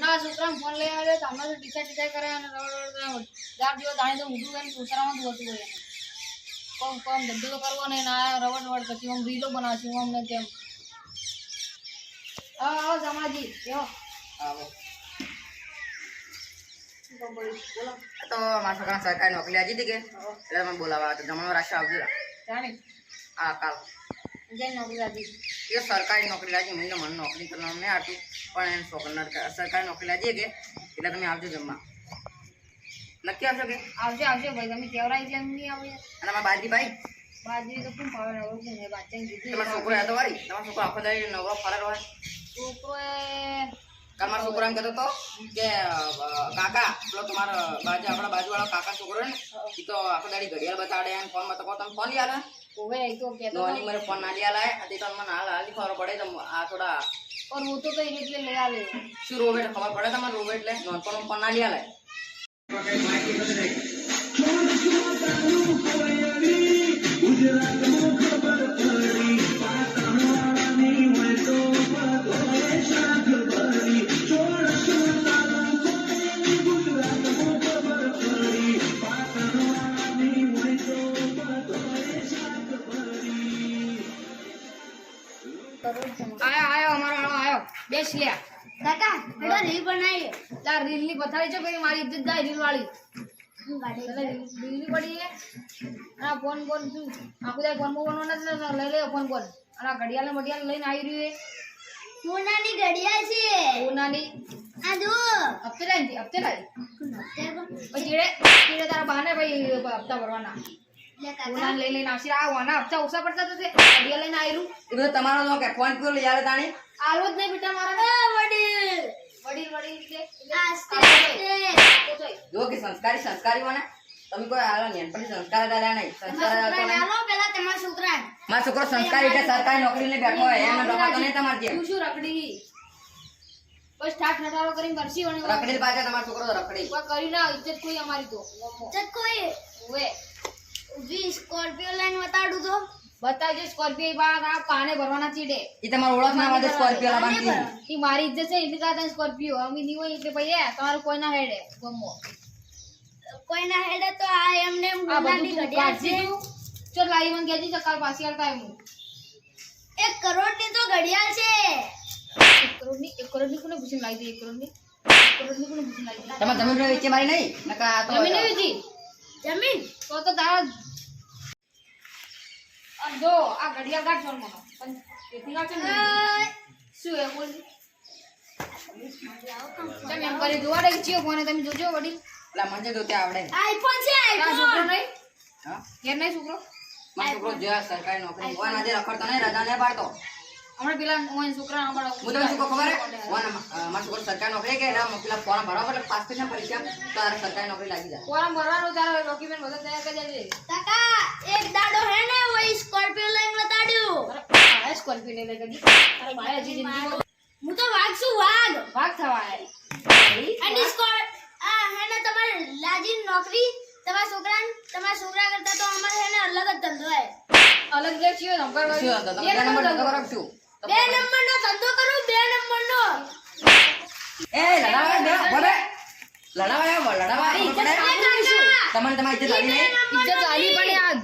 ના છોકરાને ફોન લઈ આવ્યો તો હમણાં ટીચર ટીચર કરે અને રડ રડ ચાર દિવસ જાણે તો ઊંધું કરીને હોય કોમ કોમ ધંધો કરવો ને ના રવડ રવડ કરતી હું રીલો બનાવશે હું અમને તેમ આવો આવો જમાજી એવો. આવો. તો મારા છોકરાને સરકારી નોકરી લાગી હતી કે? એટલે તમે બોલાવા તો જમણો રાશિ આવજો જાણી. આ કાલ. જય નોકરી લાગી? એ સરકારી નોકરી લાગી મને તો મને નોકરી કરવાનું નહીં આવતું. પણ એને છોકરાને સરકારી નોકરી લાગી કે? એટલે તમે આવજો જમવા. નક્કી આવશો કે? આવજો આવજો ભાઈ તમે કેવરા એટલે નહીં આવે અને મારા બાજી ભાઈ બાજી તો શું ભાવે? હવે શું છે બાચ્ચાને કીધું. તમારો છોકરો હતો વાળી? તમારો છોકરો આખો દાડી નવરો ફરાર હોય. છોકરો તમારો છોકરો એમ કહેતો હતો કે કાકા પેલો તમારો બાજુ આપણા બાજુવાળો કાકા છોકરો ને એ તો આખો દાડી ઘડિયાળ બતાડે એમ ફોન બતાવો તમે ફોન યાદ હવે એ તો કહેતો મને ફોન ના લ્યા લાય. આ તો મને હાલ હાલ ખબર પડે તો આ થોડા પણ હું તો કઈ એટલે લઈ આવ્યો શું રોબેટ ખબર પડે? તમારે લે એટલે નોનપણ ફોન ના લ્યા લાય આયો આયો અમારો આવો આયો. બેસ લ્યા કાકા હેડો રીલ બનાવીએ. તાર રીલની પથારી છે મારી ઇજ્જત રીલ વાળી પડી આ ફોન ફોન શું? આખું દાય ફોન બોન નથી લઈ લે ફોન ફોન અને આ ઘડિયાળ મડિયાળ લઈને આવી રહ્યું છે. સોનાની ઘડિયાળ છે. સોનાની. આ જો હપ્તે લાવી હપ્તે લાવી પછી તારા બહાને ભાઈ હપ્તા ભરવાના. લે લઈ લઈને આવશે. આ વાના હપ્તા ઉસા પડતા તો તે ઘડિયાળ લઈને આયરું. એ બધું તમારો નો કે ફોન કર્યો લઈ આવે તાણી. આલો જ નહીં બેટા મારા વડીલ. વડીલ વડીલ કે. જો કે સંસ્કારી સંસ્કારી હોય તમે કોઈ હાલો પણ સંસ્કાર જ નહીં સંસ્કાર જ નહીં. પેલા તમારા છોકરા મારો છોકરો સંસ્કારી એટલે સરકારી નોકરી લઈને બેઠો હોય. એમ રખાતો નહીં તમારે જેમ શું રખડી? બસ ઠાઠ ઠઠારો કરીને કરશી અને રખડેલ પાછા તમારો છોકરો રખડી. કોઈ કરી ના ઇજ્જત કોઈ અમારી તો. ઇજ્જત કોઈ? હવે વી સ્કોર્પિયો લાઈન બતાડું તો બતાવજો સ્કોર્પિયો બાર આ કાને ભરવાના ચીડે એ તમારો ઓળખ ના વાદે સ્કોર્પિયો લાવવાની ઈ મારી ઇજ્જત છે એટલે કાતા સ્કોર્પિયો? અમે હોય એટલે ભાઈ તમારું કોઈ ના હેડે? ગમો. કોઈના હેડે તો આ એમને એમ તું ઘડિયાળ છે. દીધું ચલ લાવી મને કહેજી તો કાલ પાછી આવતા હું એક કરોડની તો ઘડિયાળ છે. એક કરોડની એક કરોડની કોને પૂછીને લાવી દે? એક કરોડની એક કરોડની કોને પૂછીને લાવી દે? તમે જમીન વેચે મારી નહીં? નકા તો જમીન નહીં વેચી? જમીન તો તો તારા આ જો આ ઘડિયાળ કાઢ છોડ મને પણ કેટલી કાઢ છે શું એ બોલ? તમે એમ કરી જોવા દે ચિયો ફોન તમે જોજો વડી લા મને તો ત્યાં આવડે આઈફોન છે તારા છોકરો આઈફોન નહીં? હા? ઘેર નહીં છોકરો? મારો છોકરો જે સરકારી નોકરી. હોય આજે રખડતો નહીં રજા ને પાડતો. હમણાં પેલા ઓય છોકરા અમારા હું તમને શું ખબર હે? ઓન, અ, છોકરો સરકારી નોકરી કે એટલે પેલા ફોર્મ ભરવા એટલે પાસ ના પરીક્ષા તો તારે સરકારી નોકરી લાગી જાય. ફોર્મ ભરવાનું તારા ડોક્યુમેન્ટ બધા તૈયાર કરી દેજે. કાકા એક દાડો હે ને ઓય સ્કોર્પિયો લઈને બતાડ્યો અરે સ્કોર્પિયો લઈને કદી તારા ભાઈ હજી જિંદગીમાં હું તો વાઘ છું વાઘ. ભાગ થવા આયા અને સ્કોર આ હે ને તમારે લાજી નોકરી. તમારા છોકરા તમારા છોકરા કરતા તો અમારે હે ને અલગ જ ધંધો હે. અલગ જે છે નંબર? તમે નંબર ધંધો. કરો કે શું? બે નંબર નો ધંધો કરું બે નંબર નો એ લડાવા દે બોલે. લડાવા આવો, લડાવા તમને તમારી ઇજ્જત આલી નહીં? ઇજ્જત આલી પડે આજ.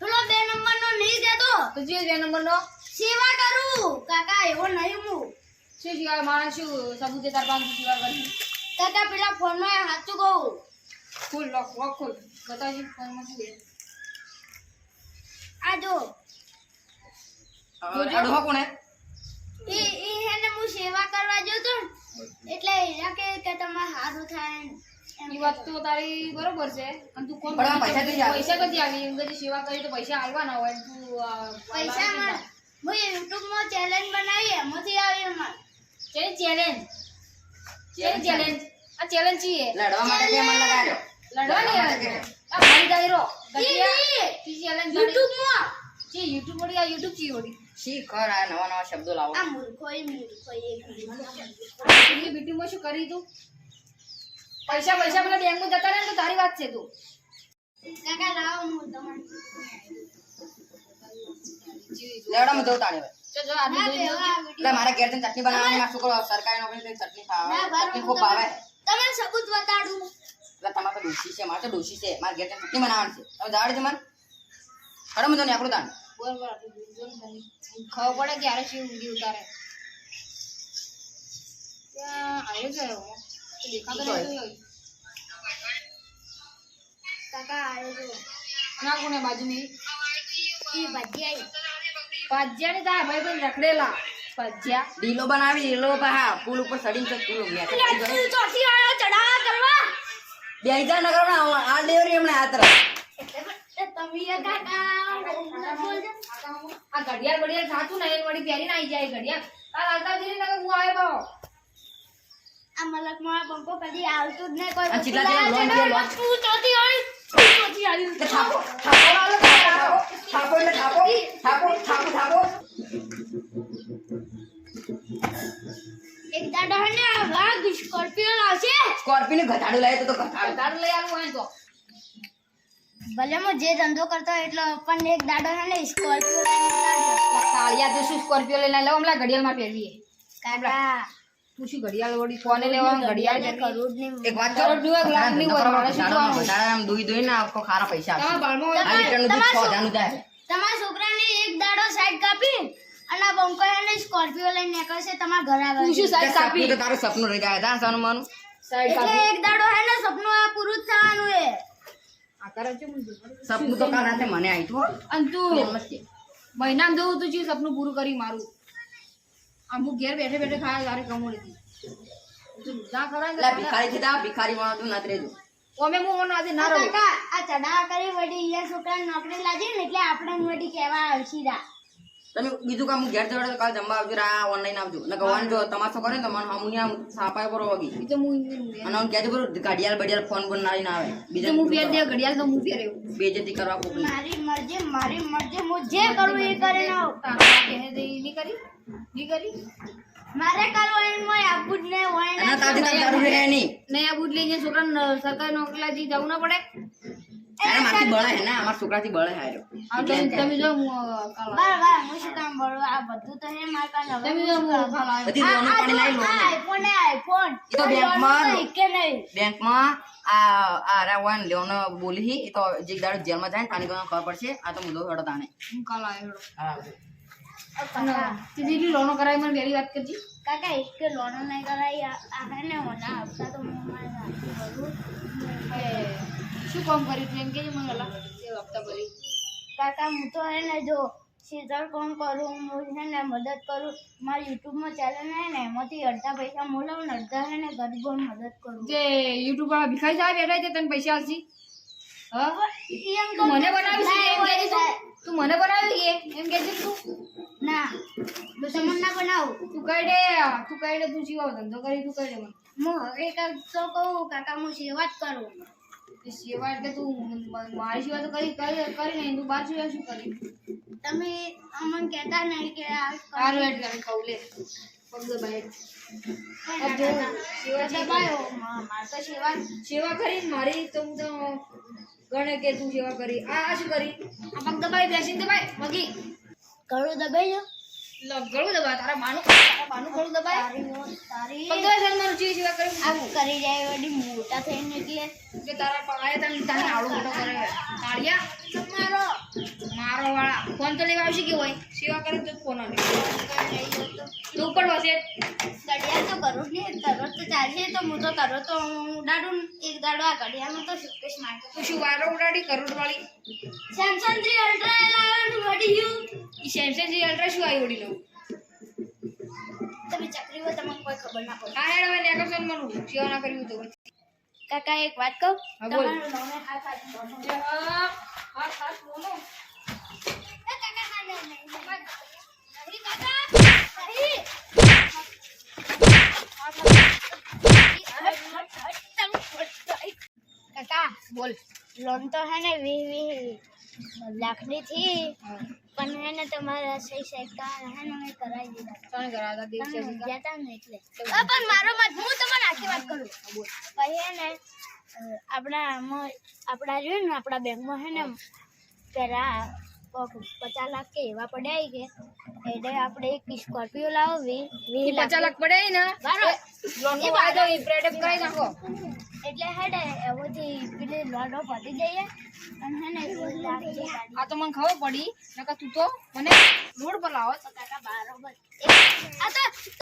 પેલો બે નંબર નો નહીં દેતો. તો જે બે નંબર નો સેવા કરું. કાકા એવો નહીં હું. શું સિવાય માણસ શું સબૂતે તાર પાંચ સિવાય કરી કાકા પેલા ફોનમાં સાચું કહું. ખુલ લોક લોક ખુલ. બતાવજી ફોનમાં શું છે. આ જો. કોણ હે? એ એ હું સેવા કરવા જો તો ને, એટલે એના કે કે તમારે સારું થાય એ વાત તો તારી બરોબર છે. અને તું કોણ પૈસા ક્યાંથી આવે? પૈસા કદી આવી? એમ કદી સેવા કરી તો પૈસા આવ્યા ના હોય તું પૈસા માં હું યુટ્યુબમાં ચેલેન્જ બનાવી એમાંથી આવી અમારે. ચેલેન્જ ચેલેન્જ ચેલેન્જ ચેલેન્જ આ ચેલેન્જ છે લડવા માટે કે મન લગાડ્યો? લડવાની લડવા આવે. આ મારી દાયરો. ઈ, ચેલેન્જ યુટ્યુબમાં જે યુટ્યુબ વળી આ યુટ્યુબ ચી વળી. શી કર આ નવા નવા શબ્દો લાવો. આ મૂર્ખોય મૂર્ખોય એક પેલી બીટીમાં શું કરી તું? પૈસા પૈસા પેલા બેંકમાં જતા રહે ને તો તારી વાત છે તું. કાકા લાવો હું તમારે. લેવડા મધો તાણી ના મારે ઘેર ચટણી બનાવવાની મારા છોકરો સરકારી નોકરી ચટણી ખાવા. ચટણી ખૂબ ભાવે. તમને સબૂત બતાડું. એટલે તમારે તો ડોશી છે મારે તો ડોસી છે. મારે ઘેર ચટણી બનાવવાની છે. તમે જાડ છે મને હડો મને આપણું દાન ખબર પડે ક્યારે શિવ ઊંઘી ઉતારે. આવ્યો છે એવો. દેખાતો નથી કાકા આવ્યો છો. ના કોને બાજુની? ઈ ભજી આવી પાજ્યાની તારા ભાઈ પણ રખડેલા. પાજ્યા ઢીલો બનાવી ઢીલો હા પુલ ઉપર ચડીને તો પુલ મેં એટલે ચોથી વાળો ચડાવા કરવા બે હજાર ન આ ડેવરી હમણાં આ તરફ તમે કાકા. આ ઘડિયાળ બડિયાળ સાચું ને એની વળી પહેરીને આવી જાય ઘડિયાળ. તાર આવતા જઈને નકર હું આવે ભાવ આ મલક મારા પંપો કદી આવતું જ નહીં કોઈ આ લોન કે લોન? તું ચોથી વાળી ચોથી આવી થાપો થાપો આલો થાપો થાપો એટલે થાપો થાપો થાપો થાપો. એક દાડા ને આ વાઘ સ્કોર્પિયો લાવશે સ્કોર્પિયો ને ઘટાડું લાવે તો તો ઘટાડું લઈ આવું હોય તો. ભલે હું જે ધંધો કરતો હોય એટલો પણ એક દાડો હે ને સ્કોર્પિયો કાળિયા તું શું સ્કોર્પિયો લઈને લાવ હમણાં ઘડિયાળમાં પહેરીએ. કાકા. તું શું ઘડિયાળ વળી કોને લેવા ઘડિયાળ? કરોડની એક વાત કરોડ દુએ એક લાખની હોય, મારે શું આમ દોઈ દોઈ ના આખો ખારા પૈસા તમારા બાળમાં આ લીટરનું દૂધ છ હજારનું જાય તમારા છોકરાને એક દાડો સાઈડ કાપી અને આ બંકો એને સ્કોર્પિયો લઈને નીકળશે તમારા ઘર આવે તું શું સાઈડ કાપી? તો તારું સપનું રહી. જાય તાર સોનું માનું સાઈડ એટલે કાપી. એક દાડો હે ને સપનું આ પૂરું જ થવાનું એ. સપનું તો કાલ રાતે મને આવ્યું હતું હો. અને તું એમ છે. જવું તું ચિયું સપનું પૂરું કરી મારું. અમુક ઘેર બેઠે બેઠે ખાયા તારે કમોડી હતી તું ના એટલે ભિખારી થી ભિખારી વાળો તું નાતરે અમે હું મને આજે ના રહું કાકા આ ચડા કરી વડી છોકરાને નોકરી લાગી ને એટલે આપણે વડી કહેવા આવશી રા તમે બીજું કામ ઘેર જવા તો કાલ જમવા આવજો રા ઓનલાઈન આવજો ને કહેવાનું જો તમારે કરે તો મને હમુની આમ સાપાય પર વગી બીજો હું અને હું કહેજો બરો ઘડિયાળ બડિયાળ ફોન બોન ના આવે બીજો હું પહેર દે ઘડિયાળ તો હું પહેર્યો બેજતી કરવા કોકની મારી મરજી મારી મરજી હું જે કરું એ કરે ના તારા કહે દે ઈ કરી નહીં કરી મારે કાલ વહીને હોય આબુડ ને હોય ના તાજી તાજી જરૂર રહે નહીં નહીં આબુડ લઈને છોકરા સરકારી નોકરી જવું ના પડે અરે મારથી બળે હે ને અમારા છોકરાથી બળે હાર્યો તમે તમે જો. બાર બાર હું શું કામ બોલવા આ બધું તો હે માર હવે તમે જો હું બધી લોનો પાણી લઈ લો આઈફોન હે આઈફોન તો બેંકમાં લોન એકે નહીં. બેંકમાં આ આ રા વન લેવાનો બોલી હી, એ તો જે દાડો જેલમાં જાય પાણી તાની કોઈને ખબર પડશે આ તો મુદ્દો હડો તાણે. હું કાલ આવ્યો હા લોનો કરાવી મને પહેલી વાત કરજી. કાકા એક કે લોનો નહીં કરાવી આ હે ને ઓના હપ્તા તો હું મારા એ. શું કામ કર્યું તું? એમ કે મંગલા એ વખતે ભરી કાકા હું તો હે ને જો સીધળ કોમ કરું હું હે ને મદદ કરું. મારી યુટ્યુબમાં ચેનલ હે ને એમાંથી અડધા પૈસા મોલાવ ને અડધા હે ને ગરીબોને મદદ કરું. જે યુટ્યુબ વાળા ભિખારી સાહેબ બેઠા છે તને પૈસા આવશે હા? તું મને તો બનાવી છે તું? તું મને બનાવી એમ કે તું? ના દુશ્મન ના બનાવું. તું કહી દે તું કહી દે તું જીવો ધંધો કરી તું કહી દે મને. હું હવે તો કહું કાકા હું સેવા જ કરું. તે સેવા એટલે તું મારી સેવા તો કરી કરી કરી નહીં. તું બાર સેવા શું કરી. તમે અમને કહેતા નહીં કે આ સારું એટલે કહું લે. પગ દબાય. ના સેવા કરી મારી તો હું તો ગણે કે તું સેવા કરી. આ આ શું કરી? આ પગ દબાઈ બેસીને દબાઈ મગી કરું દબાઈ લ. ગળું દબા તારા બાનું તારા બાનું ગળું દબાય. તારી મોત તારી પગ દબાઈ સાલ મારું ચી સેવા કરી આ કરી જાય વડી મોટા થઈને કે તારા પાયા તને તને આવડો મોટો કરે. તાળિયા મારો વાળા. ફોન તો લેવા આવશે કે હોય? સેવા કરે તો ફોન આવે. તું ઉપર વસે. ઘડિયાળ તો કરું ને કરો તો ચાલશે તો હું તો કરો તો હું ઉડાડું એક દાડો આ ઘડિયાળમાં તો સુકેશ મારતો. તું શું વારો ઉડાડી? કરોડ વાળી સેમસંગ થ્રી અલ્ટ્રા લાવવાનું વડી યુ ઈ સેમસંગ થ્રી અલ્ટ્રા શું આવી ઉડી લઉં તમે ચકરી હોય તમને કોઈ ખબર ના પડે. હા હેડ હવે નેકસન મનું સેવા ના કર્યું તો. કાકા એક વાત કહું? તમારું નામે હાથ હાથ બોલો. હા હા બોલો કાકા બોલ. લોન તો હે ને વીસ વીસ લાખની થી પણ હે ને તમારા સહી સહકાર હે ને મેં કરાવી દીધા. કોણ કરાવતા? દેવ છે તમે ગયા તા ને એટલે. પણ મારો મત હું તમને આખી વાત કરું પછી હે ને આપણા આપણા રહ્યું ને આપણા બેંકમાં હે ને પેલા પચાસ લાખ કે એવા પડ્યા કે એટલે આપણે એક સ્કોર્પિયો લાવવી વીસ પચાસ લાખ પડ્યા ને લોનનો વાયદો એ પ્રેડમ કરાવી નાખો. એટલે હેડે એવોથી પેલી લોડો પતી જઈએ. અને હે ને આ તો મને ખબર પડી નકર તું તો મને રોડ પર લાવો. કાકા બરાબર આ તો